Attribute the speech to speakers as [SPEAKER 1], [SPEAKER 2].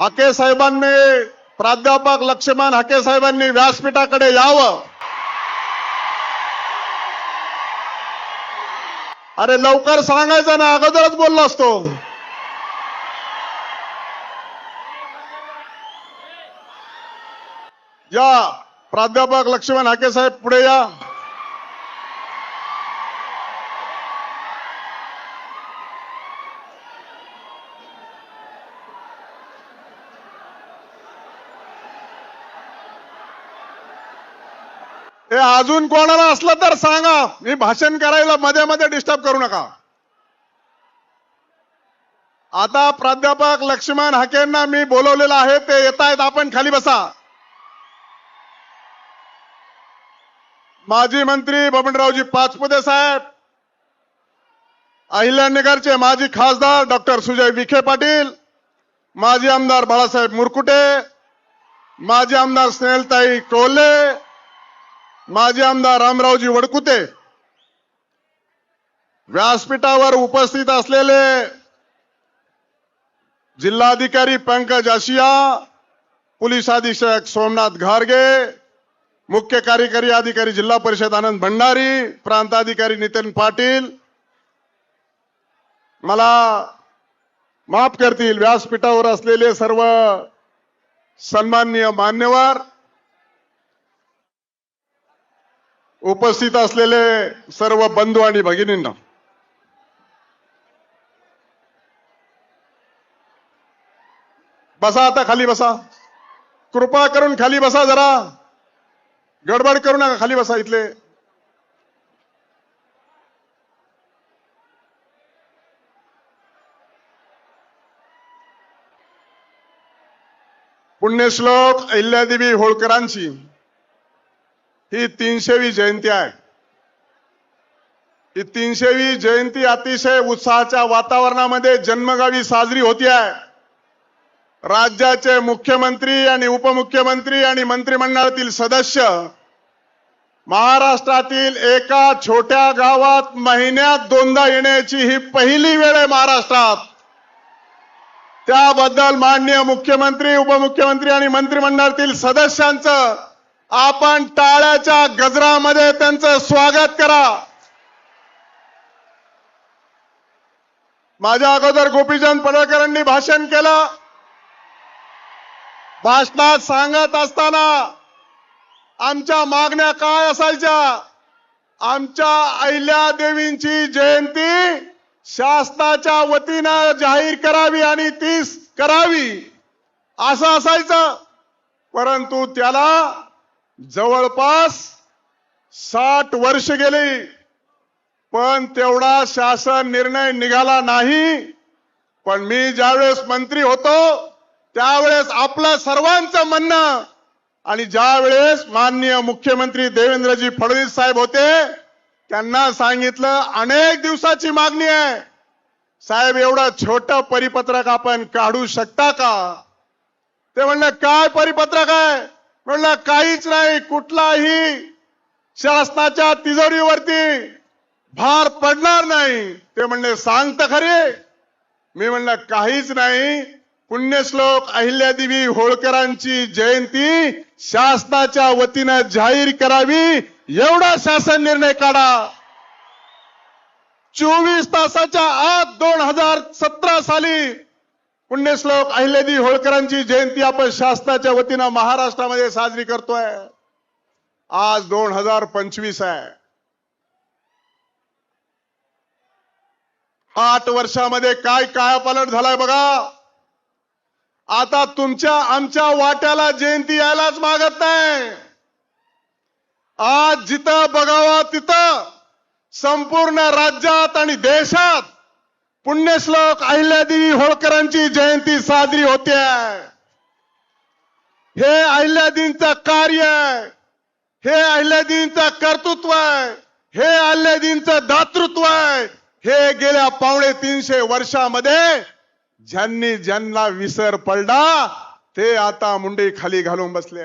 [SPEAKER 1] हाके साहेबांनी प्राध्यापक लक्ष्मण हाके साहेबांनी व्यासपीठाकडे यावं. अरे लवकर सांगायचं ना अगोदरच बोललो असतो. या प्राध्यापक लक्ष्मण हाके साहेब पुढे या. हे अजून कोणाला असलं तर सांगा. मी भाषण करायला मध्ये मध्ये डिस्टर्ब करू नका. आता प्राध्यापक लक्ष्मण हाकेंना मी बोलवलेलं आहे ते येत आहेत आपण खाली बसा. माजी मंत्री बबनरावजी पाचपुते साहेब अहिल्यानगरचे माजी खासदार डॉक्टर सुजय विखे पाटील माजी आमदार बाळासाहेब मुरकुटे माजी आमदार स्नेहलताई कोल्हे माजी आमदार रामरावजी वडकुते व्यासपीठावर उपस्थित असलेले जिल्हाधिकारी पंकज आशिया पोलीस अधीक्षक सोमनाथ घारगे मुख्य कार्यकारी अधिकारी जिल्हा परिषद आनंद भंडारी प्रांताधिकारी नितीन पाटील मला माफ करतील व्यासपीठावर असलेले सर्व सन्माननीय मान्यवर उपस्थित असलेले सर्व बंधू आणि भगिनींना बसा आता खाली बसा. कृपा करून खाली बसा जरा. गडबड करू नका खाली बसा इथले. पुण्यश्लोक अहिल्यादेवी होळकरांची. ही तीनशेवी जयंती आहे. ही तीनशेवी जयंती अतिशय उत्साहाच्या वातावरणामध्ये जन्मगावी साजरी होती आहे राज्याचे मुख्यमंत्री आणि उपमुख्यमंत्री आणि मंत्रिमंडळातील सदस्य महाराष्ट्रातील एका छोट्या गावात महिन्यात दोनदा येण्याची ही पहिली वेळ आहे महाराष्ट्रात. त्याबद्दल माननीय मुख्यमंत्री उपमुख्यमंत्री आणि मंत्रिमंडळातील सदस्यांचं आपण टाळ्याच्या गजरामध्ये त्यांचं स्वागत करा. माझ्या अगोदर गोपीचंद पडळकरांनी भाषण केलं. भाषणात सांगत असताना आमच्या मागण्या काय असायच्या? आमच्या अहिल्यादेवींची जयंती शासनाच्या वतीनं जाहीर करावी आणि तीच करावी. असं असायचं. परंतु त्याला जवळपास साठ वर्ष गेली पण तेवढा शासन निर्णय निघाला नाही. पण मी ज्यावेळेस मंत्री होतो त्यावेळेस आपलं सर्वांचं म्हणणं आणि ज्यावेळेस माननीय मुख्यमंत्री देवेंद्रजी फडणवीस साहेब होते त्यांना सांगितलं अनेक दिवसाची मागणी आहे. साहेब एवढं छोट परिपत्रक आपण काढू शकता का? ते म्हणलं काय परिपत्रक आहे? म्हणलं काहीच नाही कुठलाही शासनाच्या तिजोरीवरती भार पडणार नाही. ते म्हणले सांगत खरे. मी म्हणलं काहीच नाही. पुण्यश्लोक अहिल्यादेवी होळकरांची जयंती शासनाच्या वतीनं जाहीर करावी. एवढा शासन निर्णय काढा. चोवीस तासाच्या आत दोन हजार सतरा साली पुण्यश्लोक अहिल्यादेवी होळकरांची जयंती आपण शासनाच्या वतीनं महाराष्ट्रामध्ये साजरी करतोय. आज दोन हजार पंचवीस आहे. आठ वर्षामध्ये काय कायापालट झालाय बघा. आता तुमच्या आमच्या वाट्याला जयंती यायलाच मागत नाही. आज जिथं बघावा तिथं संपूर्ण राज्यात आणि देशात पुण्यश्लोक अहिल्यादेवी होळकरांची जयंती साजरी होते. हे अहिल्यादेवींचं कार्य हे अहिल्यादेवींचं कर्तृत्व आहे. हे अहिल्यादेवींचं दातृत्व आहे. हे गेल्या पावणे तीनशे वर्षामध्ये ज्यांनी ज्यांना विसर पडला ते आता मुंडी खाली घालून बसले